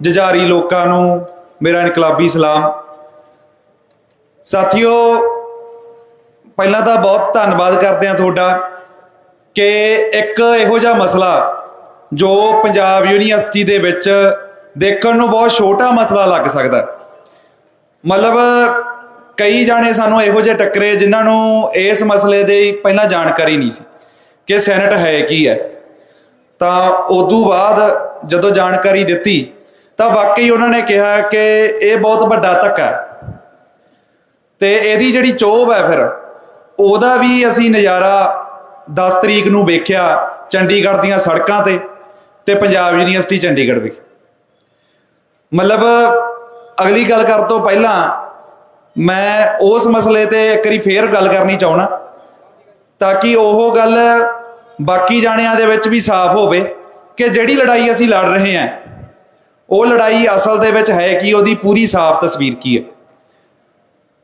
ਜਜਾਰੀ ਲੋਕਾਂ ਨੂੰ ਮੇਰਾ ਇਨਕਲਾਬੀ ਸਲਾਮ। ਸਾਥੀਓ, ਪਹਿਲਾਂ ਤਾਂ ਬਹੁਤ ਧੰਨਵਾਦ ਕਰਦੇ ਹਾਂ ਤੁਹਾਡਾ ਕਿ ਇੱਕ ਇਹੋ ਜਿਹਾ ਮਸਲਾ ਜੋ ਪੰਜਾਬ ਯੂਨੀਵਰਸਿਟੀ ਦੇ ਵਿੱਚ ਦੇਖਣ ਨੂੰ ਬਹੁਤ ਛੋਟਾ ਮਸਲਾ ਲੱਗ ਸਕਦਾ ਮਤਲਬ ਕਈ ਜਾਣੇ ਸਾਨੂੰ ਇਹੋ ਜਿਹੇ ਟੱਕਰੇ ਜਿਨ੍ਹਾਂ ਨੂੰ ਇਸ ਮਸਲੇ ਦੇ ਪਹਿਲਾਂ ਜਾਣਕਾਰੀ ਨਹੀਂ ਸੀ ਕਿ ਸੈਨੇਟ ਹੈ ਕੀ ਹੈ। ਤਾਂ ਉਦੋਂ ਬਾਅਦ ਜਦੋਂ ਜਾਣਕਾਰੀ ਦਿੱਤੀ ਤਾਂ ਵਾਕਈ ਉਹਨਾਂ ਨੇ ਕਿਹਾ ਕਿ ਇਹ ਬਹੁਤ ਵੱਡਾ ਧੱਕਾ ਹੈ। ਤੇ ਇਹਦੀ ਜਿਹੜੀ ਚੋਬ ਹੈ ਫਿਰ, ਉਹਦਾ ਵੀ ਅਸੀਂ ਨਜ਼ਾਰਾ 10 ਤਰੀਕ ਨੂੰ ਵੇਖਿਆ ਚੰਡੀਗੜ੍ਹ ਦੀਆਂ ਸੜਕਾਂ ਤੇ ਤੇ ਪੰਜਾਬ ਯੂਨੀਵਰਸਿਟੀ ਚੰਡੀਗੜ੍ਹ ਵਿਖੇ। ਮਤਲਬ ਅਗਲੀ ਗੱਲ ਕਰਨ ਤੋਂ ਪਹਿਲਾਂ ਮੈਂ ਉਸ ਮਸਲੇ ਤੇ ਇੱਕ ਵਾਰੀ ਫੇਰ ਗੱਲ ਕਰਨੀ ਚਾਹਣਾ ਤਾਂ ਕਿ ਉਹ ਗੱਲ ਬਾਕੀ ਜਾਣਿਆਂ ਦੇ ਵਿੱਚ ਵੀ ਸਾਫ਼ ਹੋਵੇ ਕਿ ਜਿਹੜੀ ਲੜਾਈ ਅਸੀਂ ਲੜ ਰਹੇ ਹਾਂ ਉਹ ਲੜਾਈ ਅਸਲ ਦੇ ਵਿੱਚ ਹੈ ਕਿ, ਉਹਦੀ ਪੂਰੀ ਸਾਫ਼ ਤਸਵੀਰ ਕੀ ਹੈ?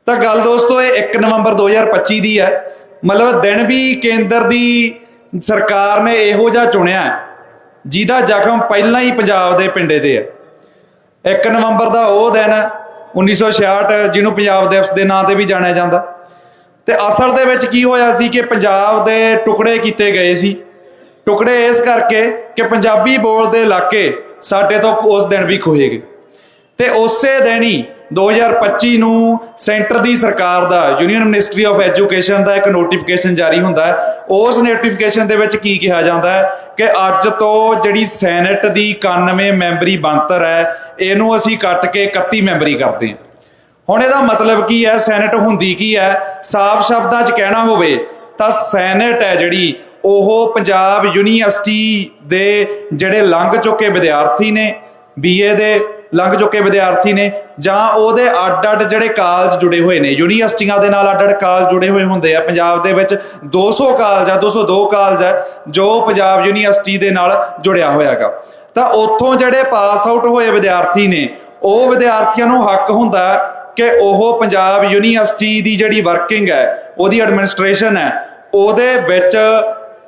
ਤਾਂ ਗੱਲ ਦੋਸਤੋ, ਇਹ 1 ਨਵੰਬਰ 2025 ਦੀ ਹੈ। ਮਤਲਬ ਦਿਨ ਵੀ ਕੇਂਦਰ ਦੀ ਸਰਕਾਰ ਨੇ ਇਹੋ ਜਿਹਾ ਚੁਣਿਆ ਜਿਹਦਾ ਜ਼ਖਮ ਪਹਿਲਾਂ ਹੀ ਪੰਜਾਬ ਦੇ ਪਿੰਡੇ ਤੇ ਹੈ। 1 ਨਵੰਬਰ ਦਾ ਉਹ ਦਿਨ ਹੈ 1966 ਜਿਹਨੂੰ ਪੰਜਾਬ ਦਿਵਸ ਦੇ ਨਾਂ ਤੇ ਵੀ ਜਾਣਿਆ ਜਾਂਦਾ। ਤੇ ਅਸਲ ਦੇ ਵਿੱਚ ਕੀ ਹੋਇਆ ਸੀ ਕਿ ਪੰਜਾਬ ਦੇ ਟੁਕੜੇ ਕੀਤੇ ਗਏ ਸੀ। ਟੁਕੜੇ ਇਸ ਕਰਕੇ ਕਿ ਪੰਜਾਬੀ ਬੋਲਦੇ ਇਲਾਕੇ ਸਾਡੇ ਤੋਂ ਉਸ ਦਿਨ ਵੀ ਖੋਏ ਗਏ ਤੇ ਉਸੇ ਦਿਨ ਹੀ 2025 ਨੂੰ ਸੈਂਟਰ ਦੀ ਸਰਕਾਰ ਦਾ, ਯੂਨੀਅਨ ਮਿਨਿਸਟਰੀ ਆਫ ਐਜੂਕੇਸ਼ਨ ਦਾ ਇੱਕ ਨੋਟੀਫਿਕੇਸ਼ਨ ਜਾਰੀ ਹੁੰਦਾ ਹੈ। ਉਸ ਨੋਟੀਫਿਕੇਸ਼ਨ ਦੇ ਵਿੱਚ ਕੀ ਕਿਹਾ ਜਾਂਦਾ ਹੈ ਕਿ ਅੱਜ ਤੋਂ ਜਿਹੜੀ ਸੈਨੇਟ ਦੀ 91 ਮੈਂਬਰੀ ਬਣਤਰ ਹੈ, ਇਹਨੂੰ ਅਸੀਂ ਕੱਟ ਕੇ 31 ਮੈਂਬਰੀ ਕਰਦੇ ਹਾਂ। ਹੁਣ ਇਹਦਾ ਮਤਲਬ ਕੀ ਹੈ? ਸੈਨੇਟ ਹੁੰਦੀ ਕੀ ਹੈ? ਸਾਫ਼ ਸ਼ਬਦਾਂ 'ਚ ਕਹਿਣਾ ਹੋਵੇ ਤਾਂ ਸੈਨੇਟ ਹੈ ਜਿਹੜੀ ਉਹ ਪੰਜਾਬ ਯੂਨੀਵਰਸਿਟੀ ਦੇ ਜਿਹੜੇ ਲੰਘ ਚੁੱਕੇ ਵਿਦਿਆਰਥੀ ਨੇ ਬੀਏ ਦੇ ਲੰਘ ਚੁੱਕੇ ਵਿਦਿਆਰਥੀ ਨੇ, ਜਾਂ ਉਹਦੇ ਅੱਡ-ਅੱਡ ਜਿਹੜੇ ਕਾਲਜ ਜੁੜੇ ਹੋਏ ਨੇ, ਯੂਨੀਵਰਸਿਟੀਆਂ ਦੇ ਨਾਲ ਅੱਡ-ਅੱਡ ਕਾਲਜ ਜੁੜੇ ਹੋਏ ਹੁੰਦੇ ਆ, ਪੰਜਾਬ ਦੇ ਵਿੱਚ 200 ਕਾਲਜ ਆ 202 ਕਾਲਜ ਆ, ਜੋ ਪੰਜਾਬ ਯੂਨੀਵਰਸਿਟੀ ਦੇ ਨਾਲ ਜੁੜਿਆ ਹੋਇਆ ਹੈਗਾ। ਤਾਂ ਉੱਥੋਂ ਜਿਹੜੇ ਪਾਸ ਆਊਟ ਹੋਏ ਵਿਦਿਆਰਥੀ ਨੇ, ਉਹ ਵਿਦਿਆਰਥੀਆਂ ਨੂੰ ਹੱਕ ਹੁੰਦਾ ਕਿ ਉਹ ਪੰਜਾਬ ਯੂਨੀਵਰਸਿਟੀ ਦੀ ਜਿਹੜੀ ਵਰਕਿੰਗ ਹੈ, ਉਹਦੀ ਐਡਮਿਨਿਸਟ੍ਰੇਸ਼ਨ ਹੈ, ਉਹਦੇ ਵਿੱਚ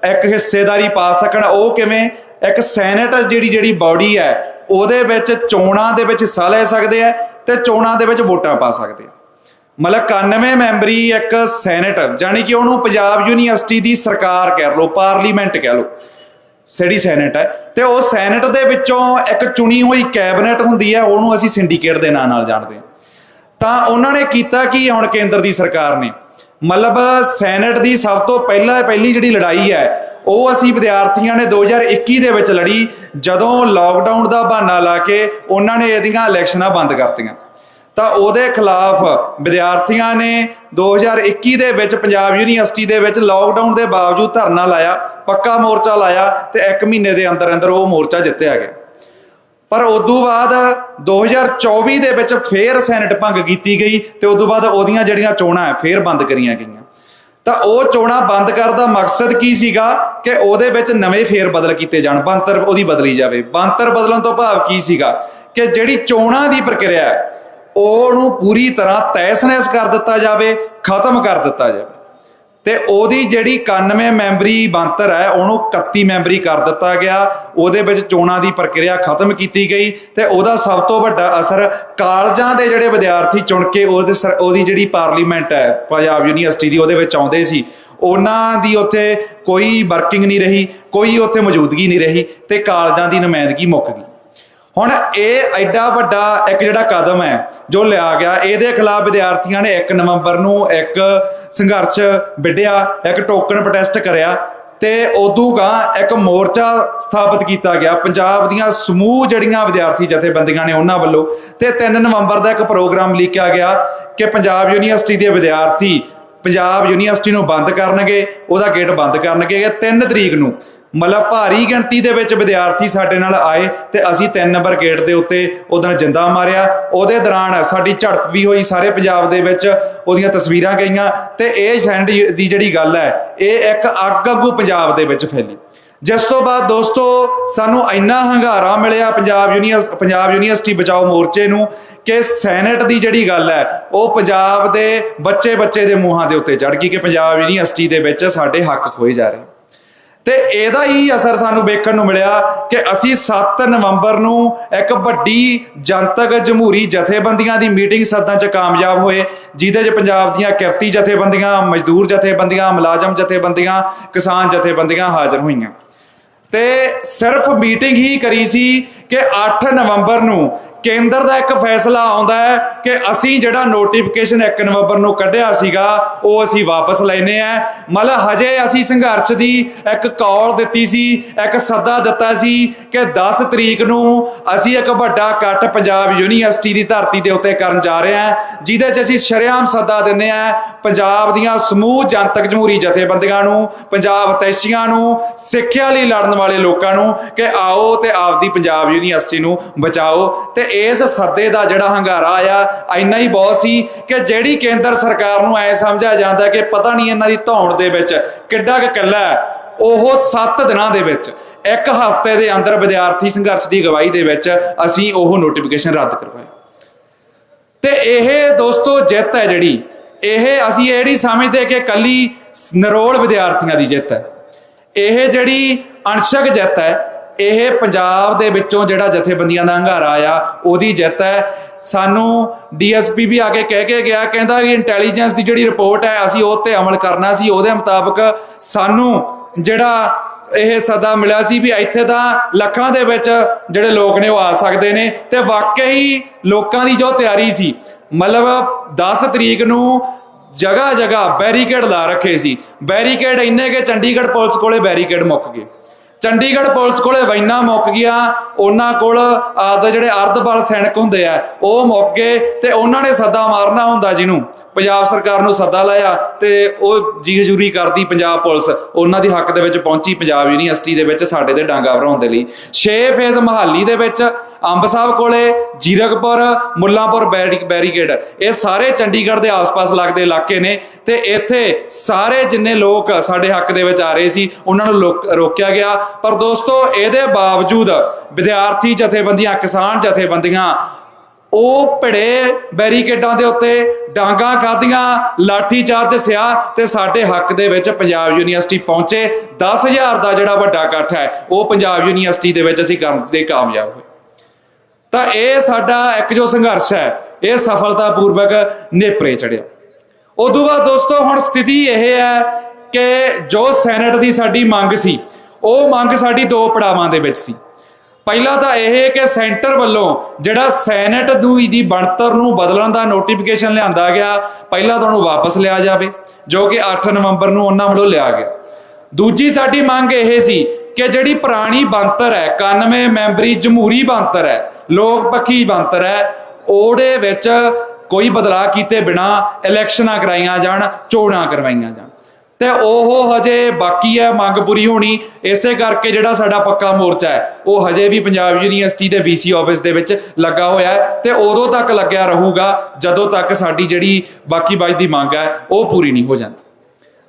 ਇੱਕ ਹਿੱਸੇਦਾਰੀ ਪਾ ਸਕਣ, ਉਹ ਕਿਵੇਂ? ਇੱਕ ਸੈਨੇਟ ਜਿਹੜੀ ਜਿਹੜੀ ਬਾਡੀ ਹੈ, ਉਹਦੇ ਵਿੱਚ ਚੋਣਾਂ ਦੇ ਵਿੱਚ ਹਿੱਸਾ ਲੈ ਸਕਦੇ ਆ ਤੇ ਚੋਣਾਂ ਦੇ ਵਿੱਚ ਵੋਟਾਂ ਪਾ ਸਕਦੇ ਆ। ਮਤਲਬ 91 ਮੈਂਬਰੀ ਇੱਕ ਸੈਨੇਟ ਜਾਨੀ ਕਿ ਉਹਨੂੰ ਪੰਜਾਬ ਯੂਨੀਵਰਸਿਟੀ ਦੀ ਸਰਕਾਰ ਕਹਿ ਲਓ, ਪਾਰਲੀਮੈਂਟ ਕਹਿ ਲਓ, ਜਿਹੜੀ ਸੈਨੇਟ ਹੈ, ਤੇ ਉਹ ਸੈਨੇਟ ਦੇ ਵਿੱਚੋਂ ਇੱਕ ਚੁਣੀ ਹੋਈ ਕੈਬਨਿਟ ਹੁੰਦੀ ਹੈ, ਉਹਨੂੰ ਅਸੀਂ ਸਿੰਡੀਕੇਟ ਦੇ ਨਾਂ ਨਾਲ ਜਾਣਦੇ ਹਾਂ ਤਾਂ ਉਹਨਾਂ ਨੇ ਕੀਤਾ ਕਿ ਹੁਣ ਕੇਂਦਰ ਦੀ ਸਰਕਾਰ ਨੇ? ਮਤਲਬ ਸੈਨੇਟ ਦੀ ਸਭ ਤੋਂ ਪਹਿਲਾਂ ਪਹਿਲੀ ਜਿਹੜੀ ਲੜਾਈ ਹੈ, ਉਹ ਅਸੀਂ ਵਿਦਿਆਰਥੀਆਂ ਨੇ 2021 ਦੇ ਵਿੱਚ ਲੜੀ, ਜਦੋਂ ਲਾਕਡਾਊਨ ਦਾ ਬਹਾਨਾ ਲਾ ਕੇ ਉਹਨਾਂ ਨੇ ਇਹਦੀਆਂ ਇਲੈਕਸ਼ਨਾਂ ਬੰਦ ਕਰਤੀਆਂ। ਤਾਂ ਉਹਦੇ ਖਿਲਾਫ ਵਿਦਿਆਰਥੀਆਂ ਨੇ 2021 ਦੇ ਵਿੱਚ ਪੰਜਾਬ ਯੂਨੀਵਰਸਿਟੀ ਦੇ ਵਿੱਚ ਲਾਕਡਾਊਨ ਦੇ ਬਾਵਜੂਦ ਧਰਨਾ ਲਾਇਆ, ਪੱਕਾ ਮੋਰਚਾ ਲਾਇਆ ਤੇ 1 ਮਹੀਨੇ ਦੇ ਅੰਦਰ ਅੰਦਰ ਉਹ ਮੋਰਚਾ ਜਿੱਤਿਆ ਗਿਆ। ਪਰ ਉਦੋਂ ਬਾਅਦ 2024 ਦੇ ਵਿੱਚ ਫੇਰ ਸੈਨੇਟ ਭੰਗ ਕੀਤੀ ਗਈ ਤੇ ਉਦੋਂ ਬਾਅਦ ਉਹਦੀਆਂ ਜਿਹੜੀਆਂ ਚੋਣਾਂ ਹੈ, ਫੇਰ ਬੰਦ ਕਰੀਆਂ ਗਈਆਂ। ਤਾਂ ਉਹ ਚੋਣਾਂ ਬੰਦ ਕਰਨ ਦਾ ਮਕਸਦ ਕੀ ਸੀਗਾ ਕਿ ਉਹਦੇ ਵਿੱਚ ਨਵੇਂ ਫੇਰ ਬਦਲ ਕੀਤੇ ਜਾਣ ਬੰਤਰ ਉਹਦੀ ਬਦਲੀ ਜਾਵੇ। ਬੰਤਰ ਬਦਲਣ ਤੋਂ ਭਾਵ ਕੀ ਸੀਗਾ ਕਿ ਜਿਹੜੀ ਚੋਣਾਂ ਦੀ ਪ੍ਰਕਿਰਿਆ ਹੈ, ਉਹਨੂੰ ਪੂਰੀ ਤਰ੍ਹਾਂ ਤੈਸ-ਨੈਸ ਕਰ ਦਿੱਤਾ ਜਾਵੇ, ਖਤਮ ਕਰ ਦਿੱਤਾ ਜਾਵੇ। ਤੇ ਉਹਦੀ ਜਿਹੜੀ 91 ਮੈਂਬਰੀ ਬੰਤਰ ਹੈ, ਉਹਨੂੰ 31 ਮੈਂਬਰੀ ਕਰ ਦਿੱਤਾ ਗਿਆ। ਉਹਦੇ ਵਿੱਚ ਚੋਣਾਂ ਦੀ ਪ੍ਰਕਿਰਿਆ ਖਤਮ ਕੀਤੀ ਗਈ ਤੇ ਉਹਦਾ ਸਭ ਤੋਂ ਵੱਡਾ ਅਸਰ ਕਾਲਜਾਂ ਦੇ ਜਿਹੜੇ ਵਿਦਿਆਰਥੀ ਚੁਣ ਕੇ ਉਹਦੇ ਸਰ- ਉਹਦੀ ਜਿਹੜੀ ਪਾਰਲੀਮੈਂਟ ਹੈ, ਪੰਜਾਬ ਯੂਨੀਵਰਸਿਟੀ ਦੀ, ਉਹਦੇ ਵਿੱਚ ਆਉਂਦੇ ਸੀ। ਉਹਨਾਂ ਦੀ ਉੱਥੇ ਕੋਈ ਵਰਕਿੰਗ ਨਹੀਂ ਰਹੀ, ਕੋਈ ਉੱਥੇ ਮੌਜੂਦਗੀ ਨਹੀਂ ਰਹੀ ਤੇ ਕਾਲਜਾਂ ਦੀ ਨੁਮਾਇੰਦਗੀ ਮੁੱਕ ਗਈ। ਹੁਣ ਇਹ ਐਡਾ ਵੱਡਾ ਇੱਕ ਜਿਹੜਾ ਕਦਮ ਹੈ, ਜੋ ਲਿਆ ਗਿਆ, ਇਹਦੇ ਖਿਲਾਫ ਵਿਦਿਆਰਥੀਆਂ ਨੇ 1 ਨਵੰਬਰ ਨੂੰ ਇੱਕ ਸੰਘਰਸ਼ ਵਿੱਢਿਆ, ਇੱਕ ਟੋਕਨ ਪ੍ਰੋਟੈਸਟ ਕਰਿਆ ਤੇ ਉਦੋਂ ਗਾ ਇੱਕ ਮੋਰਚਾ ਸਥਾਪਿਤ ਕੀਤਾ ਗਿਆ। ਪੰਜਾਬ ਦੀਆਂ ਸਮੂਹ ਜਿਹੜੀਆਂ ਵਿਦਿਆਰਥੀ ਜਥੇਬੰਦੀਆਂ ਨੇ ਉਹਨਾਂ ਵੱਲੋਂ ਤੇ 3 ਨਵੰਬਰ ਦਾ ਇੱਕ ਪ੍ਰੋਗਰਾਮ ਲਿਖਿਆ ਗਿਆ ਕਿ ਪੰਜਾਬ ਯੂਨੀਵਰਸਿਟੀ ਦੇ ਵਿਦਿਆਰਥੀ ਪੰਜਾਬ ਯੂਨੀਵਰਸਿਟੀ ਨੂੰ ਬੰਦ ਕਰਨਗੇ, ਉਹਦਾ ਗੇਟ ਬੰਦ ਕਰਨਗੇ। 3 ਤਰੀਕ ਨੂੰ ਮਤਲਬ ਭਾਰੀ ਗਿਣਤੀ ਦੇ ਵਿੱਚ ਵਿਦਿਆਰਥੀ ਸਾਡੇ ਨਾਲ ਆਏ ਤੇ ਅਸੀਂ 3 ਨੰਬਰ ਗੇਟ ਦੇ ਉੱਤੇ ਉਹਦਾਂ ਜਿੰਦਾ ਮਾਰਿਆ। ਉਹਦੇ ਦੌਰਾਨ ਸਾਡੀ ਝੜਪ ਵੀ ਹੋਈ ਸਾਰੇ ਪੰਜਾਬ ਦੇ ਵਿੱਚ, ਉਹਦੀਆਂ ਤਸਵੀਰਾਂ ਗਈਆਂ ਤੇ ਇਹ ਸੈਂਡ ਦੀ ਜਿਹੜੀ ਗੱਲ ਹੈ, ਇਹ ਇੱਕ ਅੱਗ ਅੱਗੂ ਪੰਜਾਬ ਦੇ ਵਿੱਚ ਫੈਲੀ। ਜਿਸ ਤੋਂ ਬਾਅਦ ਦੋਸਤੋ, ਸਾਨੂੰ ਇੰਨਾ ਹੰਗਾਰਾ ਮਿਲਿਆ ਪੰਜਾਬ ਯੂਨੀਵਰਸ ਪੰਜਾਬ ਯੂਨੀਵਰਸਿਟੀ ਬਚਾਓ ਮੋਰਚੇ ਨੂੰ ਕਿ ਸੈਨੇਟ ਦੀ ਜਿਹੜੀ ਗੱਲ ਹੈ, ਉਹ ਪੰਜਾਬ ਦੇ ਬੱਚੇ ਬੱਚੇ ਦੇ ਮੂੰਹਾਂ ਦੇ ਉੱਤੇ ਚੜ ਗਈ ਕਿ ਪੰਜਾਬ ਯੂਨੀਵਰਸਿਟੀ ਦੇ ਵਿੱਚ ਸਾਡੇ ਹੱਕ ਖੋਏ ਜਾ ਰਹੇ। ਤੇ ਇਹਦਾ ਹੀ ਅਸਰ ਸਾਨੂੰ ਵੇਖਣ ਨੂੰ ਮਿਲਿਆ ਕਿ ਅਸੀਂ 7 ਨਵੰਬਰ ਨੂੰ ਇੱਕ ਵੱਡੀ ਜਨਤਕ ਜਮਹੂਰੀ ਜਥੇਬੰਦੀਆਂ ਦੀ ਮੀਟਿੰਗ ਸੱਦਾਂ 'ਚ ਕਾਮਯਾਬ ਹੋਏ, ਜਿਹਦੇ 'ਚ ਪੰਜਾਬ ਦੀਆਂ ਕਿਰਤੀ ਜਥੇਬੰਦੀਆਂ, ਮਜ਼ਦੂਰ ਜਥੇਬੰਦੀਆਂ, ਮੁਲਾਜ਼ਮ ਜਥੇਬੰਦੀਆਂ, ਕਿਸਾਨ ਜਥੇਬੰਦੀਆਂ ਹਾਜ਼ਰ ਹੋਈਆਂ। ਤੇ ਸਿਰਫ ਮੀਟਿੰਗ ਹੀ ਕਰੀ ਸੀ ਕਿ 8 ਨਵੰਬਰ ਨੂੰ ਕੇਂਦਰ ਦਾ ਇੱਕ ਫੈਸਲਾ ਆਉਂਦਾ ਹੈ ਕਿ ਅਸੀਂ ਜਿਹੜਾ ਨੋਟੀਫਿਕੇਸ਼ਨ 1 ਨਵੰਬਰ ਨੂੰ ਕੱਢਿਆ ਸੀਗਾ, ਉਹ ਅਸੀਂ ਵਾਪਸ ਲੈਨੇ ਆ। ਮਤਲਬ ਹਜੇ ਅਸੀਂ ਸੰਘਰਸ਼ ਦੀ ਇੱਕ ਕਾਲ ਦਿੱਤੀ ਸੀ, ਇੱਕ ਸੱਦਾ ਦਿੱਤਾ ਸੀ ਕਿ 10 ਤਰੀਕ ਨੂੰ ਅਸੀਂ ਇੱਕ ਵੱਡਾ ਇਕੱਠ ਪੰਜਾਬ ਯੂਨੀਵਰਸਿਟੀ ਦੀ ਧਰਤੀ ਦੇ ਉੱਤੇ ਕਰਨ ਜਾ ਰਹੇ ਹਾਂ, ਜਿਹਦੇ 'ਚ ਅਸੀਂ ਸ਼ਰੇਆਮ ਸੱਦਾ ਦਿੰਨੇ ਆ ਪੰਜਾਬ ਦੀਆਂ ਸਮੂਹ ਜਨਤਕ ਜਮਹੂਰੀ ਜਥੇਬੰਦੀਆਂ ਨੂੰ, ਪੰਜਾਬ ਤੈਸ਼ੀਆਂ ਨੂੰ, ਸਿੱਖਿਆ ਲਈ ਲੜਨ ਵਾਲੇ ਲੋਕਾਂ ਨੂੰ ਕਿ ਆਓ ਤੇ ਆਪਦੀ ਪੰਜਾਬ ਯੂਨੀਵਰਸਿਟੀ ਨੂੰ ਬਚਾਓ। ਤੇ ਇਸ ਸੱਦੇ ਦਾ ਜਿਹੜਾ ਹੰਗਾਰਾ ਆਇਆ, ਇੰਨਾ ਹੀ ਬਹੁਤ ਸੀ ਕਿ ਜਿਹੜੀ ਕੇਂਦਰ ਸਰਕਾਰ ਨੂੰ ਐ ਸਮਝਿਆ ਜਾਂਦਾ ਕਿ ਪਤਾ ਨਹੀਂ ਇਹਨਾਂ ਦੀ ਧੌਣ ਦੇ ਵਿੱਚ ਕਿੱਡਾ ਕੁ ਕੱਲਾ ਹੈ, ਉਹ 7 ਦਿਨਾਂ ਦੇ ਵਿੱਚ, ਇੱਕ ਹਫ਼ਤੇ ਦੇ ਅੰਦਰ ਵਿਦਿਆਰਥੀ ਸੰਘਰਸ਼ ਦੀ ਅਗਵਾਈ ਦੇ ਵਿੱਚ ਅਸੀਂ ਉਹ ਨੋਟੀਫਿਕੇਸ਼ਨ ਰੱਦ ਕਰਵਾਇਆ ਤੇ ਇਹ ਦੋਸਤੋ ਜਿੱਤ ਹੈ ਜਿਹੜੀ ਇਹ ਅਸੀਂ ਇਹ ਨਹੀਂ ਸਮਝਦੇ ਕਿ ਕੱਲੀ ਨਰੋਲ ਵਿਦਿਆਰਥੀਆਂ ਦੀ ਜਿੱਤ ਹੈ। ਇਹ ਜਿਹੜੀ ਅੰਸ਼ਕ ਜਿੱਤ ਹੈ, ਇਹ ਪੰਜਾਬ ਦੇ ਵਿੱਚੋਂ ਜਿਹੜਾ ਜਥੇਬੰਦੀਆਂ ਦਾ ਹੰਗਾਰਾ ਆ ਉਹਦੀ ਜਿੱਤ ਹੈ। ਸਾਨੂੰ ਡੀਐਸਪੀ ਵੀ ਆ ਕੇ ਕਹਿ ਕੇ ਗਿਆ, ਕਹਿੰਦਾ ਕਿ ਇੰਟੈਲੀਜੈਂਸ ਦੀ ਜਿਹੜੀ ਰਿਪੋਰਟ ਹੈ, ਅਸੀਂ ਉਹ ਤੇ ਅਮਲ ਕਰਨਾ ਸੀ। ਉਹਦੇ ਮੁਤਾਬਕ ਸਾਨੂੰ ਜਿਹੜਾ ਇਹ ਸਦਾ ਮਿਲਿਆ ਸੀ ਵੀ ਇੱਥੇ ਤਾਂ ਲੱਖਾਂ ਦੇ ਵਿੱਚ ਜਿਹੜੇ ਲੋਕ ਨੇ ਉਹ ਆ ਸਕਦੇ ਨੇ ਤੇ ਵਾਕਈ ਲੋਕਾਂ ਦੀ ਜੋ ਤਿਆਰੀ ਸੀ ਮਤਲਬ 10 ਤਰੀਕ ਨੂੰ ਜਗ੍ਹਾ ਜਗ੍ਹਾ ਬੈਰੀਕੇਡ ਲਾ ਰੱਖੇ ਸੀ। ਬੈਰੀਕੇਡ ਇੰਨੇ ਕਿ ਚੰਡੀਗੜ੍ਹ ਪੁਲਿਸ ਕੋਲੇ ਬੈਰੀਕੇਡ ਮੁੱਕ ਗਏ। ਚੰਡੀਗੜ੍ਹ ਪੁਲਿਸ ਕੋਲੇ ਵੈਨਾ ਮੁੱਕ ਗਿਆ, ਉਹਨਾਂ ਕੋਲ ਆਪਦੇ ਜਿਹੜੇ ਅਰਧਬਲ ਸੈਨਿਕ ਹੁੰਦੇ ਆ, ਉਹ ਮੁੱਕ ਗਏ ਤੇ ਉਹਨਾਂ ਨੇ ਸੱਦਾ ਮਾਰਨਾ ਹੁੰਦਾ ਜਿਹਨੂੰ। ਪੰਜਾਬ ਸਰਕਾਰ ਨੂੰ ਸੱਦਾ ਲਾਇਆ ਤੇ ਉਹ ਜੀ ਹਜ਼ੂਰੀ ਕਰਦੀ ਪੰਜਾਬ ਪੁਲਿਸ। ਉਹਨਾਂ ਦੀ ਹੱਕ ਦੇ ਵਿੱਚ ਪਹੁੰਚੀ, ਪੰਜਾਬ ਯੂਨੀਵਰਸਿਟੀ ਦੇ ਵਿੱਚ ਸਾਡੇ ਤੇ ਡਾਂਗਾ ਭਰਾਉਣ ਦੇ ਲਈ। 6 ਫੇਜ਼ ਮਹਾਲੀ ਦੇ ਵਿੱਚ ਅੰਬ ਸਾਹਿਬ ਕੋਲੇ, ਜੀਰਕਪੁਰ, ਮੁੱਲਾਂਪੁਰ ਬੈਰੀ- ਬੈਰੀਕੇਡ। ਇਹ ਸਾਰੇ ਚੰਡੀਗੜ੍ਹ ਦੇ ਆਸ-ਪਾਸ ਲੱਗਦੇ ਇਲਾਕੇ ਨੇ ਤੇ ਇੱਥੇ ਸਾਰੇ ਜਿੰਨੇ ਲੋਕ ਸਾਡੇ ਹੱਕ ਦੇ ਵਿੱਚ ਆ ਰਹੇ ਸੀ, ਉਹਨਾਂ ਨੂੰ ਲੋਕ- ਰੋਕਿਆ ਗਿਆ। ਪਰ ਦੋਸਤੋ, ਇਹਦੇ ਬਾਵਜੂਦ ਵਿਦਿਆਰਥੀ ਜਥੇਬੰਦੀਆਂ, ਕਿਸਾਨ ਜਥੇਬੰਦੀਆਂ, ਉਹ ਭੜੇ ਬੈਰੀਕੇਡਾਂ ਦੇ ਉੱਤੇ ਡਾਂਗਾ ਖਾਧੀਆਂ, ਲਾਠੀ ਚਾਰਜ ਸਿਆ ਤੇ ਸਾਡੇ ਹੱਕ ਦੇ ਵਿੱਚ ਪੰਜਾਬ ਯੂਨੀਵਰਸਿਟੀ ਪਹੁੰਚੇ। 10000 ਦਾ ਜਿਹੜਾ ਵੱਡਾ ਇਕੱਠ ਹੈ, ਉਹ ਪੰਜਾਬ ਯੂਨੀਵਰਸਿਟੀ ਦੇ ਵਿੱਚ ਅਸੀਂ ਕਰਨ ਦੇ ਕਾਮਯਾਬ ਹੋਏ। ਤਾਂ ਇਹ ਸਾਡਾ ਇੱਕ ਜੋ ਸੰਘਰਸ਼ ਹੈ ਇਹ ਸਫਲਤਾਪੂਰਵਕ ਨੇਪਰੇ ਚੜਿਆ। ਉਦੋਂ ਬਾਅਦ ਦੋਸਤੋ ਹੁਣ ਸਥਿਤੀ ਇਹ ਹੈ ਕਿ ਜੋ ਸੈਨੇਟ ਦੀ ਸਾਡੀ ਮੰਗ ਸੀ ਉਹ ਮੰਗ ਸਾਡੀ ਦੋ ਪੜਾਵਾਂ ਦੇ ਵਿੱਚ ਸੀ। ਪਹਿਲਾ ਤਾਂ ਇਹ ਕਿ ਸੈਂਟਰ ਵੱਲੋਂ ਜਿਹੜਾ ਸੈਨੇਟ ਦੂਈ ਦੀ ਬਣਤਰ ਨੂੰ ਬਦਲਣ ਦਾ ਨੋਟੀਫਿਕੇਸ਼ਨ ਲਿਆਂਦਾ ਗਿਆ ਪਹਿਲਾਂ ਤਾਂ ਉਹਨੂੰ ਵਾਪਸ ਲਿਆ ਜਾਵੇ ਜੋ ਕਿ 8 ਨਵੰਬਰ ਨੂੰ ਉਹਨਾਂ ਵੱਲੋਂ ਲਿਆ ਗਿਆ। ਦੂਜੀ ਸਾਡੀ ਮੰਗ ਇਹ ਸੀ ਕਿ ਜਿਹੜੀ ਪੁਰਾਣੀ ਬਣਤਰ ਹੈ 91 ਮੈਂਬਰੀ ਜਮਹੂਰੀ ਬਣਤਰ ਹੈ, ਲੋਕ ਪੱਖੀ ਬਣਤਰ ਹੈ, ਉਹਦੇ ਵਿੱਚ ਕੋਈ ਬਦਲਾਅ ਕੀਤੇ ਬਿਨਾ ਇਲੈਕਸ਼ਨਾਂ ਕਰਾਈਆਂ ਜਾਣ, ਚੋਣਾਂ ਕਰਵਾਈਆਂ ਜਾਣ। ਤੇ ਉਹ ਹਜੇ ਬਾਕੀ ਹੈ, ਮੰਗ ਪੂਰੀ ਹੋਣੀ, ਇਸੇ ਕਰਕੇ ਜਿਹੜਾ ਸਾਡਾ ਪੱਕਾ ਮੋਰਚਾ ਹੈ, ਉਹ ਹਜੇ ਵੀ ਪੰਜਾਬ ਯੂਨੀਵਰਸਿਟੀ ਦੇ ਵੀਸੀ ਆਫਿਸ ਦੇ ਵਿੱਚ ਲੱਗਾ ਹੋਇਆ ਹੈ ਤੇ ਉਦੋਂ ਤੱਕ ਲੱਗਿਆ ਰਹੂਗਾ, ਜਦੋਂ ਤੱਕ ਸਾਡੀ ਜਿਹੜੀ ਬਾਕੀ ਬਾਈ ਦੀ ਮੰਗ ਹੈ, ਉਹ ਪੂਰੀ ਨਹੀਂ ਹੋ ਜਾਂਦੀ।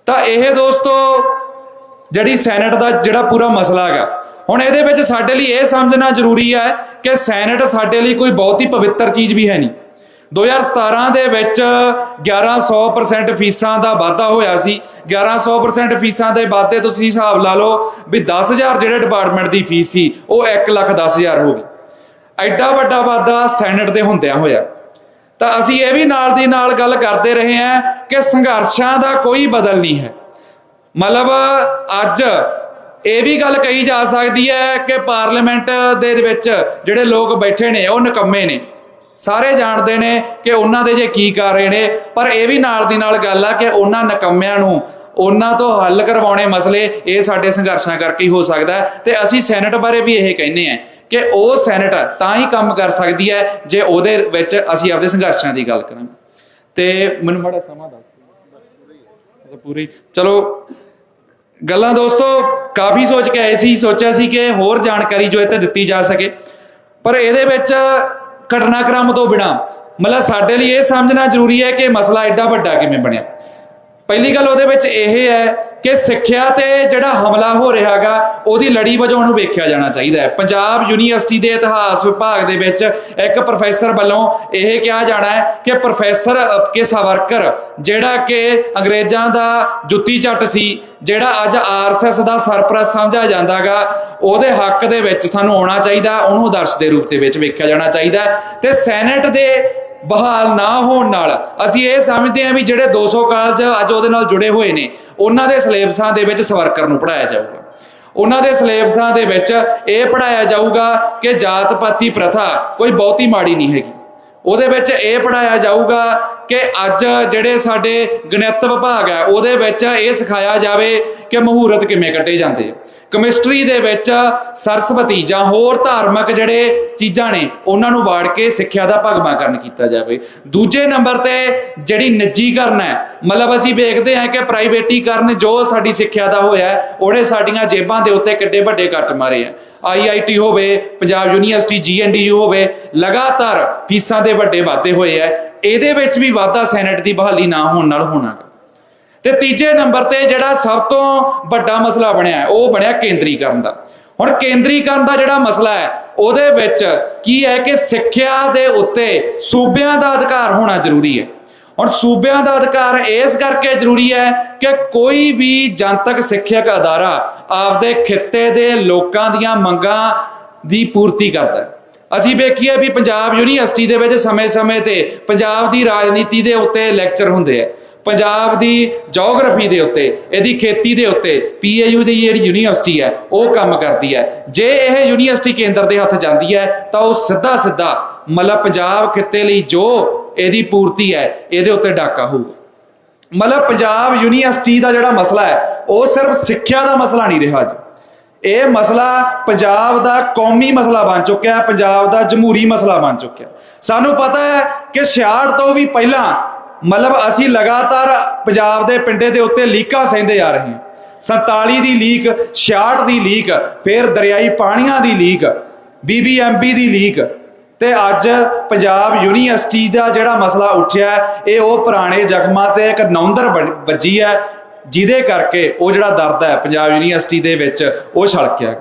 ਤਾਂ ਇਹ ਦੋਸਤੋ ਜਿਹੜੀ ਸੈਨੇਟ ਦਾ ਜਿਹੜਾ ਪੂਰਾ ਮਸਲਾ ਹੈਗਾ। ਹੁਣ ਇਹਦੇ ਵਿੱਚ ਸਾਡੇ ਲਈ ਇਹ ਸਮਝਣਾ ਜ਼ਰੂਰੀ ਹੈ ਕਿ ਸੈਨੇਟ ਸਾਡੇ ਲਈ ਕੋਈ ਬਹੁਤ ਹੀ ਪਵਿੱਤਰ ਚੀਜ਼ ਵੀ ਹੈ ਨਹੀਂ। 2017 ਦੇ ਵਿੱਚ 1100% ਫੀਸਾਂ ਦਾ ਵਾਧਾ ਹੋਇਆ ਸੀ। 1100% ਫੀਸਾਂ ਦੇ ਵਾਧੇ ਤੁਸੀਂ ਹਿਸਾਬ ਲਾ ਲਓ ਵੀ 10000 ਜਿਹੜੇ ਡਿਪਾਰਟਮੈਂਟ ਦੀ ਫੀਸ ਸੀ, ਉਹ 1 ਲੱਖ 10000 ਹੋ ਗਈ। ਐਡਾ ਵੱਡਾ ਵਾਧਾ ਸੈਨੇਟ ਦੇ ਹੁੰਦਿਆਂ ਹੋਇਆ। ਤਾਂ ਅਸੀਂ ਇਹ ਵੀ ਨਾਲ ਦੀ ਨਾਲ ਗੱਲ ਕਰਦੇ ਰਹੇ ਹਾਂ ਕਿ ਸੰਘਰਸ਼ਾਂ ਦਾ ਕੋਈ ਬਦਲ ਨਹੀਂ ਹੈ। ਮਤਲਬ ਅੱਜ ਇਹ ਵੀ ਗੱਲ ਕਹੀ ਜਾ ਸਕਦੀ ਹੈ ਕਿ ਪਾਰਲੀਮੈਂਟ ਦੇ ਵਿੱਚ ਜਿਹੜੇ ਲੋਕ ਬੈਠੇ ਨੇ, ਉਹ ਨਿਕੰਮੇ ਨੇ। ਸਾਰੇ ਜਾਣਦੇ ਨੇ ਕਿ ਉਹਨਾਂ ਦੇ ਜੇ ਕੀ ਕਰ ਰਹੇ ਨੇ, ਪਰ ਇਹ ਵੀ ਨਾਲ ਦੀ ਨਾਲ ਗੱਲ ਆ ਕਿ ਉਹਨਾਂ ਨਿਕੰਮਿਆਂ ਨੂੰ ਉਹਨਾਂ ਤੋਂ ਹੱਲ ਕਰਵਾਉਣੇ ਮਸਲੇ, ਇਹ ਸਾਡੇ ਸੰਘਰਸ਼ਾਂ ਕਰਕੇ ਹੀ ਹੋ ਸਕਦਾ ਹੈ। ਤੇ ਅਸੀਂ ਸੈਨੇਟ ਬਾਰੇ ਵੀ ਇਹ ਕਹਿੰਦੇ ਆ ਕਿ ਉਹ ਸੈਨੇਟ ਤਾਂ ਹੀ ਕੰਮ ਕਰ ਸਕਦੀ ਹੈ ਜੇ ਉਹਦੇ ਵਿੱਚ ਅਸੀਂ ਆਪਦੇ ਸੰਘਰਸ਼ਾਂ ਦੀ ਗੱਲ ਕਰਾਂਗੇ। ਤੇ ਮੈਨੂੰ ਬੜਾ ਸਮਾਂ ਦੱਸ ਪੂਰੀ ਚਲੋ, ਗੱਲਾਂ ਦੋਸਤੋ, ਕਾਫੀ ਸੋਚ ਕੇ ਆਏ ਸੀ, ਸੋਚਿਆ ਸੀ ਕਿ ਹੋਰ ਜਾਣਕਾਰੀ ਜੋ ਇੱਥੇ ਦਿੱਤੀ ਜਾ ਸਕੇ। ਪਰ ਇਹਦੇ ਵਿੱਚ ਘਟਨਾਕ੍ਰਮ ਤੋਂ ਬਿਨਾ, ਮਤਲਬ ਸਾਡੇ ਲਈ ਇਹ ਸਮਝਣਾ ਜ਼ਰੂਰੀ ਹੈ ਕਿ ਮਸਲਾ ਐਡਾ ਵੱਡਾ ਕਿਵੇਂ ਬਣਿਆ। ਪਹਿਲੀ ਗੱਲ ਉਹਦੇ ਵਿੱਚ ਇਹ ਹੈ ਕਿ ਸਿੱਖਿਆ ਤੇ ਜਿਹੜਾ ਹਮਲਾ ਹੋ ਰਿਹਾਗਾ ਉਹਦੀ ਲੜੀ ਵਜੋਂ ਉਹਨੂੰ ਵੇਖਿਆ ਜਾਣਾ ਚਾਹੀਦਾ ਹੈ। ਪੰਜਾਬ ਯੂਨੀਵਰਸਿਟੀ ਦੇ ਇਤਿਹਾਸ ਵਿਭਾਗ ਦੇ ਵਿੱਚ ਇੱਕ ਪ੍ਰੋਫੈਸਰ ਵੱਲੋਂ ਇਹ ਕਿਹਾ ਜਾਣਾ ਹੈ ਕਿ ਪ੍ਰੋਫੈਸਰ ਕੇ ਸਾਵਰਕਰ, ਜਿਹੜਾ ਕਿ ਅੰਗਰੇਜ਼ਾਂ ਦਾ ਜੁੱਤੀ ਚੱਟ ਸੀ, ਜਿਹੜਾ ਅੱਜ ਆਰਐਸਐਸ ਦਾ ਸਰਪ੍ਰਸਤ ਸਮਝਿਆ ਜਾਂਦਾਗਾ ਉਹਦੇ ਹੱਕ ਦੇ ਵਿੱਚ ਸਾਨੂੰ ਆਉਣਾ ਚਾਹੀਦਾ, ਉਹਨੂੰ ਆਦਰਸ਼ ਦੇ ਰੂਪ ਦੇ ਵਿੱਚ ਵੇਖਿਆ ਜਾਣਾ ਚਾਹੀਦਾ ਹੈ। ਤੇ ਸੈਨੇਟ ਦੇ ਬਹਾਲ ਨਾ ਹੋਣ ਨਾਲ। ਅਸੀਂ ਇਹ ਸਮਝਦੇ ਹਾਂ ਵੀ ਜਿਹੜੇ 200 ਕਾਲਜ ਅੱਜ ਉਹਦੇ ਨਾਲ ਜੁੜੇ ਹੋਏ ਨੇ, ਉਹਨਾਂ ਦੇ ਸਿਲੇਬਸਾਂ ਦੇ ਵਿੱਚ ਸਵਰਕਰ ਨੂੰ ਪੜਾਇਆ ਜਾਊਗਾ। ਉਹਨਾਂ ਦੇ ਸਿਲੇਬਸਾਂ ਦੇ ਵਿੱਚ ਇਹ ਪੜਾਇਆ ਜਾਊਗਾ ਕਿ ਜਾਤ ਪਾਤੀ ਪ੍ਰਥਾ ਕੋਈ ਬਹੁਤੀ ਮਾੜੀ ਨਹੀਂ ਹੈਗੀ। ਉਹਦੇ ਵਿੱਚ ਇਹ ਪੜਾਇਆ ਜਾਊਗਾ ਕਿ ਅੱਜ ਜਿਹੜੇ ਸਾਡੇ ਗਣਿਤ ਵਿਭਾਗ ਹੈ, ਉਹਦੇ ਵਿੱਚ ਇਹ ਸਿਖਾਇਆ ਜਾਵੇ ਕਿ ਮਹੂਰਤ ਕਿਵੇਂ ਕੱਢੇ ਜਾਂਦੇ ਆ। ਕੈਮਿਸਟਰੀ ਦੇ ਵਿੱਚ ਸਰਸਵਤੀ ਜਾਂ ਹੋਰ ਧਾਰਮਿਕ ਜਿਹੜੇ ਚੀਜ਼ਾਂ ਨੇ, ਉਹਨਾਂ ਨੂੰ ਵਾੜ ਕੇ ਸਿੱਖਿਆ ਦਾ ਭਗਵਾਕਰਨ ਕੀਤਾ ਜਾਵੇ। ਦੂਜੇ ਨੰਬਰ ਤੇ ਜਿਹੜੀ ਨਿੱਜੀਕਰਨ ਹੈ, ਮਤਲਬ ਅਸੀਂ ਵੇਖਦੇ ਹਾਂ ਕਿ ਪ੍ਰਾਈਵੇਟੀਕਰਨ ਜੋ ਸਾਡੀ ਸਿੱਖਿਆ ਦਾ ਹੋਇਆ, ਉਹਨੇ ਸਾਡੀਆਂ ਜੇਬਾਂ ਦੇ ਉੱਤੇ ਕਿੱਡੇ ਵੱਡੇ ਕੱਟ ਮਾਰੇ ਆ। ਆਈਆਈਟੀ ਹੋਵੇ, ਪੰਜਾਬ ਯੂਨੀਵਰਸਿਟੀ ਜੀਐਨਡੀਯੂ ਹੋਵੇ, ਲਗਾਤਾਰ ਫੀਸਾਂ ਦੇ ਵੱਡੇ ਵਾਧੇ ਹੋਏ ਆ। ਇਹਦੇ ਵਿੱਚ ਵੀ ਵਾਧਾ ਸੈਨੇਟ ਦੀ ਬਹਾਲੀ ਨਾ ਹੋਣ ਨਾਲ ਹੋਣਾ। ਗਾ। ਤੇ ਤੀਜੇ ਨੰਬਰ ਤੇ ਜਿਹੜਾ ਸਭ ਤੋਂ ਵੱਡਾ ਮਸਲਾ ਬਣਿਆ ਉਹ ਬਣਿਆ ਕੇਂਦਰੀਕਰਨ ਦਾ। ਹੁਣ ਕੇਂਦਰੀਕਰਨ ਦਾ ਜਿਹੜਾ ਮਸਲਾ ਹੈ, ਉਹਦੇ ਵਿੱਚ ਕੀ ਹੈ ਕਿ ਸਿੱਖਿਆ ਦੇ ਉੱਤੇ ਸੂਬਿਆਂ ਦਾ ਅਧਿਕਾਰ ਹੋਣਾ ਜ਼ਰੂਰੀ ਹੈ। ਹੁਣ ਸੂਬਿਆਂ ਦਾ ਅਧਿਕਾਰ ਇਸ ਕਰਕੇ ਜ਼ਰੂਰੀ ਹੈ ਕਿ ਕੋਈ ਵੀ ਜਨਤਕ ਸਿੱਖਿਅਕ ਅਦਾਰਾ ਆਪਦੇ ਖਿੱਤੇ ਦੇ ਲੋਕਾਂ ਦੀਆਂ ਮੰਗਾਂ ਦੀ ਪੂਰਤੀ ਕਰਦਾ ਹੈ। ਅਸੀਂ ਵੇਖੀਏ ਵੀ ਪੰਜਾਬ ਯੂਨੀਵਰਸਿਟੀ ਦੇ ਵਿੱਚ ਸਮੇਂ-ਸਮੇਂ ਤੇ ਪੰਜਾਬ ਦੀ ਰਾਜਨੀਤੀ ਦੇ ਉੱਤੇ ਲੈਕਚਰ ਹੁੰਦੇ ਆ। ਪੰਜਾਬ ਦੀ ਜੀਓਗ੍ਰਾਫੀ ਦੇ ਉੱਤੇ, ਇਹਦੀ ਖੇਤੀ ਦੇ ਉੱਤੇ, ਪੀਏਯੂ ਦੀ ਜਿਹੜੀ ਯੂਨੀਵਰਸਿਟੀ ਹੈ, ਉਹ ਕੰਮ ਕਰਦੀ ਹੈ। ਜੇ ਇਹ ਯੂਨੀਵਰਸਿਟੀ ਕੇਂਦਰ ਦੇ ਹੱਥ ਜਾਂਦੀ ਹੈ, ਤਾਂ ਉਹ ਸਿੱਧਾ ਸਿੱਧਾ ਮਤਲਬ ਪੰਜਾਬ ਖਿੱਤੇ ਲਈ ਜੋ ਇਹਦੀ ਪੂਰਤੀ ਹੈ, ਇਹਦੇ ਉੱਤੇ ਡਾਕਾ ਹੋਊਗਾ। ਮਤਲਬ ਪੰਜਾਬ ਯੂਨੀਵਰਸਿਟੀ ਦਾ ਜਿਹੜਾ ਮਸਲਾ ਹੈ, ਉਹ ਸਿਰਫ ਸਿੱਖਿਆ ਦਾ ਮਸਲਾ ਨਹੀਂ ਰਿਹਾ ਅੱਜ। ਇਹ ਮਸਲਾ ਪੰਜਾਬ ਦਾ ਕੌਮੀ ਮਸਲਾ ਬਣ ਚੁੱਕਿਆ ਹੈ ਪੰਜਾਬ ਦਾ ਜਮਹੂਰੀ ਮਸਲਾ ਬਣ ਚੁੱਕਿਆ। ਸਾਨੂੰ ਪਤਾ ਹੈ ਕਿ 66 ਤੋਂ ਵੀ ਪਹਿਲਾਂ, ਮਤਲਬ ਅਸੀਂ ਲਗਾਤਾਰ ਪੰਜਾਬ ਦੇ ਪਿੰਡੇ ਦੇ ਉੱਤੇ ਲੀਕਾਂ ਸਹਿੰਦੇ ਆ ਰਹੇ ਹਾਂ। 47 ਦੀ ਲੀਕ 66 ਦੀ ਲੀਕ, ਫਿਰ ਦਰਿਆਈ ਪਾਣੀਆਂ ਦੀ ਲੀਕ ਬੀਬੀਐਮਬੀ ਦੀ ਲੀਕ, ਤੇ ਅੱਜ ਪੰਜਾਬ ਯੂਨੀਵਰਸਿਟੀ ਦਾ ਜਿਹੜਾ ਮਸਲਾ ਉੱਠਿਆ, ਇਹ ਉਹ ਪੁਰਾਣੇ ਜ਼ਖਮਾਂ ਤੇ ਇੱਕ ਨੌਂਦਰ ਬਣ- ਵੱਜੀ ਹੈ ਜਿਹਦੇ ਕਰਕੇ ਉਹ ਜਿਹੜਾ ਦਰਦ ਹੈ ਪੰਜਾਬ ਯੂਨੀਵਰਸਿਟੀ ਦੇ ਵਿੱਚ ਉਹ ਛਲਕਿਆ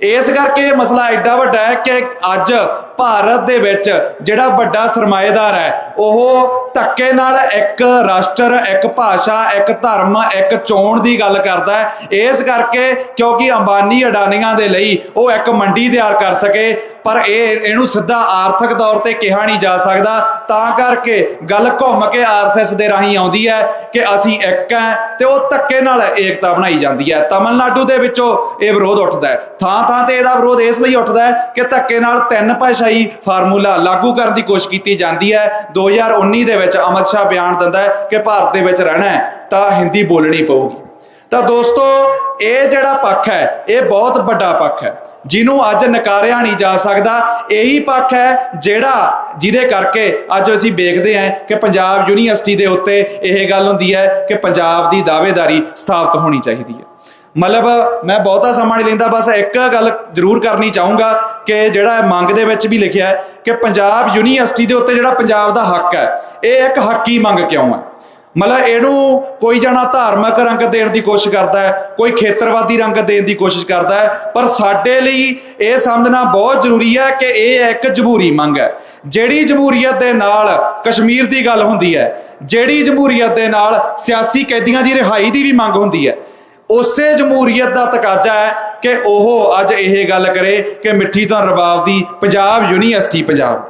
ਇਸ ਕਰਕੇ ਇਹ ਮਸਲਾ ਐਡਾ ਵੱਡਾ ਹੈ ਕਿ ਅੱਜ ਭਾਰਤ ਦੇ ਵਿੱਚ ਜਿਹੜਾ ਵੱਡਾ ਸਰਮਾਏਦਾਰ ਹੈ, ਉਹ ਧੱਕੇ ਨਾਲ ਇੱਕ ਰਾਸ਼ਟਰ, ਇੱਕ ਭਾਸ਼ਾ, ਇੱਕ ਧਰਮ, ਇੱਕ ਚੋਣ ਦੀ ਗੱਲ ਕਰਦਾ ਹੈ। ਇਸ ਕਰਕੇ ਕਿਉਂਕਿ ਅੰਬਾਨੀ ਅਡਾਨੀਆਂ ਦੇ ਲਈ ਉਹ ਇੱਕ ਮੰਡੀ ਤਿਆਰ ਕਰ ਸਕੇ, ਪਰ ਇਹ, ਇਹਨੂੰ ਸਿੱਧਾ ਆਰਥਿਕ ਤੌਰ ਤੇ ਕਿਹਾ ਨਹੀਂ ਜਾ ਸਕਦਾ। ਤਾਂ ਕਰਕੇ ਗੱਲ ਘੁੰਮ ਕੇ ਆਰਐਸਐਸ ਦੇ ਰਾਹੀਂ ਆਉਂਦੀ ਹੈ ਕਿ ਅਸੀਂ ਇੱਕ ਹੈ ਤੇ ਉਹ ਧੱਕੇ ਨਾਲ ਏਕਤਾ ਬਣਾਈ ਜਾਂਦੀ ਹੈ। ਤਮਿਲਨਾਡੂ ਦੇ ਵਿੱਚੋਂ ਇਹ ਵਿਰੋਧ ਉੱਠਦਾ ਹੈ। ਥਾਂ ਥਾਂ ਤੇ ਇਹਦਾ ਵਿਰੋਧ ਇਸ ਲਈ ਉੱਠਦਾ ਹੈ ਕਿ ਧੱਕੇ ਨਾਲ ਤਿੰਨ ਭਾਸ਼ਾ ਭਾਸ਼ਾਈ ਫਾਰਮੂਲਾ ਲਾਗੂ ਕਰਨ ਦੀ ਕੋਸ਼ਿਸ਼ ਕੀਤੀ ਜਾਂਦੀ ਹੈ। 2019 ਦੇ ਵਿੱਚ ਅਮਿਤ ਸ਼ਾਹ ਬਿਆਨ ਦਿੰਦਾ ਹੈ ਕਿ ਭਾਰਤ ਦੇ ਵਿੱਚ ਰਹਿਣਾ ਹੈ, ਤਾਂ ਹਿੰਦੀ ਬੋਲਣੀ ਪਊਗੀ। ਤਾਂ ਦੋਸਤੋ, ਇਹ ਜਿਹੜਾ ਪੱਖ ਹੈ, ਇਹ ਬਹੁਤ ਵੱਡਾ ਪੱਖ ਹੈ। ਜਿਹਨੂੰ ਅੱਜ ਨਕਾਰਿਆ ਨਹੀਂ ਜਾ ਸਕਦਾ, ਇਹੀ ਪੱਖ ਹੈ ਜਿਹੜਾ ਜਿਹਦੇ ਕਰਕੇ ਅੱਜ ਅਸੀਂ ਵੇਖਦੇ ਹਾਂ ਕਿ ਪੰਜਾਬ ਯੂਨੀਵਰਸਿਟੀ ਦੇ ਉੱਤੇ ਇਹ ਗੱਲ ਹੁੰਦੀ ਹੈ ਕਿ ਪੰਜਾਬ ਦੀ ਦਾਅਵੇਦਾਰੀ ਸਥਾਪਿਤ ਹੋਣੀ ਚਾਹੀਦੀ ਹੈ। ਮਤਲਬ ਮੈਂ ਬਹੁਤਾ ਸਮਾਂ ਨਹੀਂ ਲੈਂਦਾ, ਬਸ ਇੱਕ ਗੱਲ ਜ਼ਰੂਰ ਕਰਨੀ ਚਾਹੂੰਗਾ ਕਿ ਜਿਹੜਾ ਮੰਗ ਦੇ ਵਿੱਚ ਵੀ ਲਿਖਿਆ ਹੈ ਕਿ ਪੰਜਾਬ ਯੂਨੀਵਰਸਿਟੀ ਦੇ ਉੱਤੇ ਜਿਹੜਾ ਪੰਜਾਬ ਦਾ ਹੱਕ ਹੈ, ਇਹ ਇੱਕ ਹੱਕੀ ਮੰਗ ਕਿਉਂ ਹੈ? ਮਤਲਬ ਇਹਨੂੰ ਕੋਈ ਜਣਾ ਧਾਰਮਿਕ ਰੰਗ ਦੇਣ ਦੀ ਕੋਸ਼ਿਸ਼ ਕਰਦਾ ਹੈ, ਕੋਈ ਖੇਤਰਵਾਦੀ ਰੰਗ ਦੇਣ ਦੀ ਕੋਸ਼ਿਸ਼ ਕਰਦਾ ਹੈ, ਪਰ ਸਾਡੇ ਲਈ ਇਹ ਸਮਝਣਾ ਬਹੁਤ ਜ਼ਰੂਰੀ ਹੈ ਕਿ ਇਹ ਇੱਕ ਜਮਹੂਰੀ ਮੰਗ ਹੈ। ਜਿਹੜੀ ਜਮਹੂਰੀਅਤ ਦੇ ਨਾਲ ਕਸ਼ਮੀਰ ਦੀ ਗੱਲ ਹੁੰਦੀ ਹੈ, ਜਿਹੜੀ ਜਮਹੂਰੀਅਤ ਦੇ ਨਾਲ ਸਿਆਸੀ ਕੈਦੀਆਂ ਦੀ ਰਿਹਾਈ ਦੀ ਵੀ ਮੰਗ ਹੁੰਦੀ ਹੈ ਉਸੇ ਜਮਹੂਰੀਅਤ ਦਾ ਤਕਾਜ਼ਾ ਹੈ ਕਿ ਉਹ ਅੱਜ ਇਹ ਗੱਲ ਕਰੇ ਕਿ ਮਿੱਠੀ ਤੋਂ ਰਬਾਬ ਦੀ, ਪੰਜਾਬ ਯੂਨੀਵਰਸਿਟੀ ਪੰਜਾਬ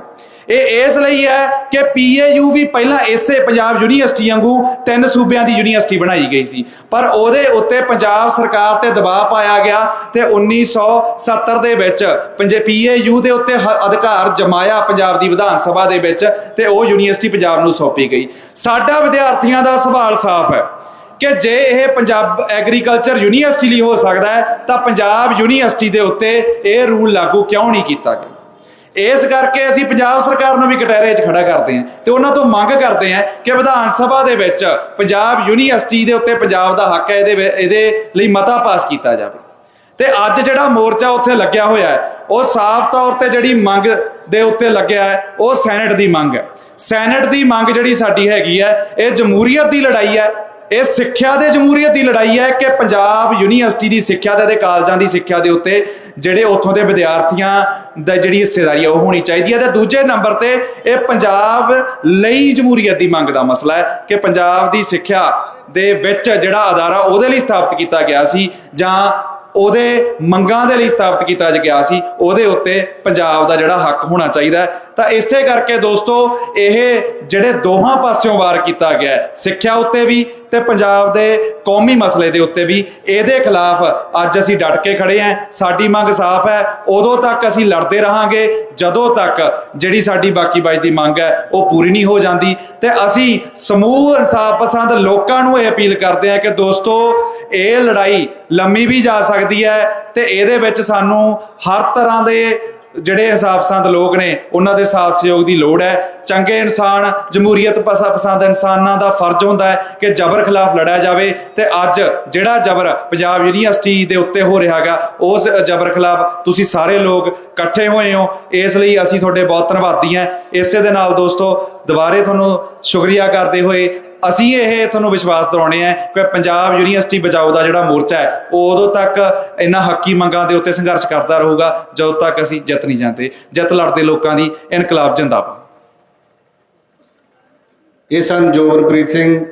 ਇਹ ਇਸ ਲਈ ਹੈ ਕਿ ਪੀਏਯੂ ਵੀ ਪਹਿਲਾਂ ਇਸੇ ਪੰਜਾਬ ਯੂਨੀਵਰਸਿਟੀ ਵਾਂਗੂ ਤਿੰਨ ਸੂਬਿਆਂ ਦੀ ਯੂਨੀਵਰਸਿਟੀ ਬਣਾਈ ਗਈ ਸੀ। ਪਰ ਉਹਦੇ ਉੱਤੇ ਪੰਜਾਬ ਸਰਕਾਰ ਤੇ ਦਬਾਅ ਪਾਇਆ ਗਿਆ ਤੇ 1970 ਦੇ ਵਿੱਚ ਪੰਜੇ ਪੀਏਯੂ ਦੇ ਉੱਤੇ ਹ- ਅਧਿਕਾਰ ਜਮਾਇਆ ਪੰਜਾਬ ਦੀ ਵਿਧਾਨ ਸਭਾ ਦੇ ਵਿੱਚ ਤੇ ਉਹ ਯੂਨੀਵਰਸਿਟੀ ਪੰਜਾਬ ਨੂੰ ਸੌਂਪੀ ਗਈ। ਸਾਡਾ ਵਿਦਿਆਰਥੀਆਂ ਦਾ ਸਵਾਲ ਸਾਫ਼ ਹੈ। ਕਿ ਜੇ ਇਹ ਪੰਜਾਬ ਐਗਰੀਕਲਚਰ ਯੂਨੀਵਰਸਿਟੀ ਲਈ ਹੋ ਸਕਦਾ ਹੈ, ਤਾਂ ਪੰਜਾਬ ਯੂਨੀਵਰਸਿਟੀ ਦੇ ਉੱਤੇ ਇਹ ਰੂਲ ਲਾਗੂ ਕਿਉਂ ਨਹੀਂ ਕੀਤਾ ਗਿਆ? ਇਸ ਕਰਕੇ ਅਸੀਂ ਪੰਜਾਬ ਸਰਕਾਰ ਨੂੰ ਵੀ ਕਟਹਿਰੇ 'ਚ ਖੜਾ ਕਰਦੇ ਹਾਂ ਤੇ ਉਹਨਾਂ ਤੋਂ ਮੰਗ ਕਰਦੇ ਹਾਂ ਕਿ ਵਿਧਾਨ ਸਭਾ ਦੇ ਵਿੱਚ ਪੰਜਾਬ ਯੂਨੀਵਰਸਿਟੀ ਦੇ ਉੱਤੇ ਪੰਜਾਬ ਦਾ ਹੱਕ ਹੈ, ਇਹਦੇ ਇਹਦੇ ਲਈ ਮਤਾ ਪਾਸ ਕੀਤਾ ਜਾਵੇ। ਤੇ ਅੱਜ ਜਿਹੜਾ ਮੋਰਚਾ ਉੱਥੇ ਲੱਗਿਆ ਹੋਇਆ ਹੈ, ਉਹ ਸਾਫ਼ ਤੌਰ ਤੇ ਜਿਹੜੀ ਮੰਗ ਦੇ ਉੱਤੇ ਲੱਗਿਆ ਹੈ, ਉਹ ਸੈਨੇਟ ਦੀ ਮੰਗ ਹੈ। ਸੈਨੇਟ ਦੀ ਮੰਗ ਜਿਹੜੀ ਸਾਡੀ ਹੈਗੀ ਹੈ, ਇਹ ਜਮਹੂਰੀਅਤ ਦੀ ਲੜਾਈ ਹੈ ਇਹ ਸਿੱਖਿਆ ਦੇ ਜਮਹੂਰੀਅਤ ਦੀ ਲੜਾਈ ਹੈ ਕਿ ਪੰਜਾਬ ਯੂਨੀਵਰਸਿਟੀ ਦੀ ਸਿੱਖਿਆ ਤੇ ਤੇ ਕਾਲਜਾਂ ਦੀ ਸਿੱਖਿਆ ਦੇ ਉੱਤੇ ਜਿਹੜੇ ਉੱਥੋਂ ਦੇ ਵਿਦਿਆਰਥੀਆਂ ਦਾ ਜਿਹੜੀ ਹਿੱਸੇਦਾਰੀ ਹੈ ਉਹ ਹੋਣੀ ਚਾਹੀਦੀ ਹੈ। ਤੇ ਦੂਜੇ ਨੰਬਰ ਤੇ ਇਹ ਪੰਜਾਬ ਲਈ ਜਮਹੂਰੀਅਤ ਦੀ ਮੰਗ ਦਾ ਮਸਲਾ ਹੈ ਕਿ ਪੰਜਾਬ ਦੀ ਸਿੱਖਿਆ ਦੇ ਵਿੱਚ ਜਿਹੜਾ ਅਦਾਰਾ ਉਹਦੇ ਲਈ ਸਥਾਪਿਤ ਕੀਤਾ ਗਿਆ ਸੀ ਜਾਂ ਉਹਦੇ ਮੰਗਾਂ ਦੇ ਲਈ ਸਥਾਪਿਤ ਕੀਤਾ ਗਿਆ ਸੀ, ਉਹਦੇ ਉੱਤੇ ਪੰਜਾਬ ਦਾ ਜਿਹੜਾ ਹੱਕ ਹੋਣਾ ਚਾਹੀਦਾ ਤਾਂ ਇਸੇ ਕਰਕੇ ਦੋਸਤੋ, ਇਹ ਜਿਹੜੇ ਦੋਹਾਂ ਪਾਸਿਓਂ ਵਾਰ ਕੀਤਾ ਗਿਆ ਸਿੱਖਿਆ ਉੱਤੇ ਵੀ ਤੇ ਪੰਜਾਬ ਦੇ ਕੌਮੀ ਮਸਲੇ ਦੇ ਉੱਤੇ ਵੀ, ਇਹਦੇ ਖਿਲਾਫ ਅੱਜ ਅਸੀਂ ਡਟ ਕੇ ਖੜੇ ਆਂ ਸਾਡੀ ਮੰਗ ਸਾਫ਼ ਹੈ, ਉਦੋਂ ਤੱਕ ਅਸੀਂ ਲੜਦੇ ਰਹਾਂਗੇ, ਜਦੋਂ ਤੱਕ ਜਿਹੜੀ ਸਾਡੀ ਬਾਕੀ ਬਾਈ ਦੀ ਮੰਗ ਹੈ, ਉਹ ਪੂਰੀ ਨਹੀਂ ਹੋ ਜਾਂਦੀ। ਤੇ ਅਸੀਂ ਸਮੂਹ ਇਨਸਾਫ ਪਸੰਦ ਲੋਕਾਂ ਨੂੰ ਇਹ ਅਪੀਲ ਕਰਦੇ ਹਾਂ ਕਿ ਦੋਸਤੋ, ਇਹ ਲੜਾਈ ਲੰਮੀ ਵੀ ਜਾ ਸਕਦੀ ਹੈ ਤੇ ਇਹਦੇ ਵਿੱਚ ਸਾਨੂੰ ਹਰ ਤਰ੍ਹਾਂ ਦੇ ਜਿਹੜੇ ਇਨਸਾਫ ਪਸੰਦ ਲੋਕ ਨੇ, ਉਹਨਾਂ ਦੇ ਸਾਥ ਸਹਿਯੋਗ ਦੀ ਲੋੜ ਹੈ। ਚੰਗੇ ਇਨਸਾਨ, ਜਮਹੂਰੀਅਤ ਪਸੰਦ ਇਨਸਾਨਾਂ ਦਾ ਫਰਜ਼ ਹੁੰਦਾ ਹੈ ਕਿ ਜ਼ਬਰ ਖਿਲਾਫ ਲੜਿਆ ਜਾਵੇ ਤੇ ਅੱਜ ਜਿਹੜਾ ਜ਼ਬਰ ਪੰਜਾਬ ਯੂਨੀਵਰਸਿਟੀ ਦੇ ਉੱਤੇ ਹੋ ਰਿਹਾ ਹੈਗਾ, ਉਸ ਜ਼ਬਰ ਖਿਲਾਫ ਤੁਸੀਂ ਸਾਰੇ ਲੋਕ ਇਕੱਠੇ ਹੋਏ ਹੋ। ਇਸ ਲਈ ਅਸੀਂ ਤੁਹਾਡੇ ਬਹੁਤ ਧੰਨਵਾਦੀ ਹਾਂ। ਇਸੇ ਦੇ ਨਾਲ ਦੋਸਤੋ, ਦੁਬਾਰੇ ਤੁਹਾਨੂੰ ਸ਼ੁਕਰੀਆ ਕਰਦੇ ਹੋਏ ਅਸੀਂ ਇਹ ਤੁਹਾਨੂੰ ਵਿਸ਼ਵਾਸ ਦਿਵਾਉਣੇ ਆ ਕਿ ਪੰਜਾਬ ਯੂਨੀਵਰਸਿਟੀ ਬਚਾਓ ਦਾ ਜਿਹੜਾ ਮੋਰਚਾ ਹੈ ਉਹ ਉਦੋਂ ਤੱਕ ਇਹਨਾਂ ਹੱਕੀ ਮੰਗਾਂ ਦੇ ਉੱਤੇ ਸੰਘਰਸ਼ ਕਰਦਾ ਰਹੂਗਾ, ਜਦੋਂ ਤੱਕ ਅਸੀਂ ਜਿੱਤ ਨਹੀਂ ਜਾਂਦੇ। ਜਿੱਤ ਲੜਦੇ ਲੋਕਾਂ ਦੀ ਇਨਕਲਾਬ ਜਿੰਦਾਬਾਦ। ਇਹ ਸਨ ਜੋਬਨਪ੍ਰੀਤ ਸਿੰਘ।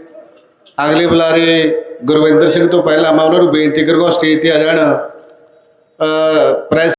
ਅਗਲੇ ਬੁਲਾਰੇ ਗੁਰਵਿੰਦਰ ਸਿੰਘ ਤੋਂ ਪਹਿਲਾਂ ਮੈਂ ਉਹਨਾਂ ਨੂੰ ਬੇਨਤੀ ਕਰੂੰਗਾ ਸਟੇਜ ਤੇ ਆ ਜਾਣ। ਪ੍ਰੈਸ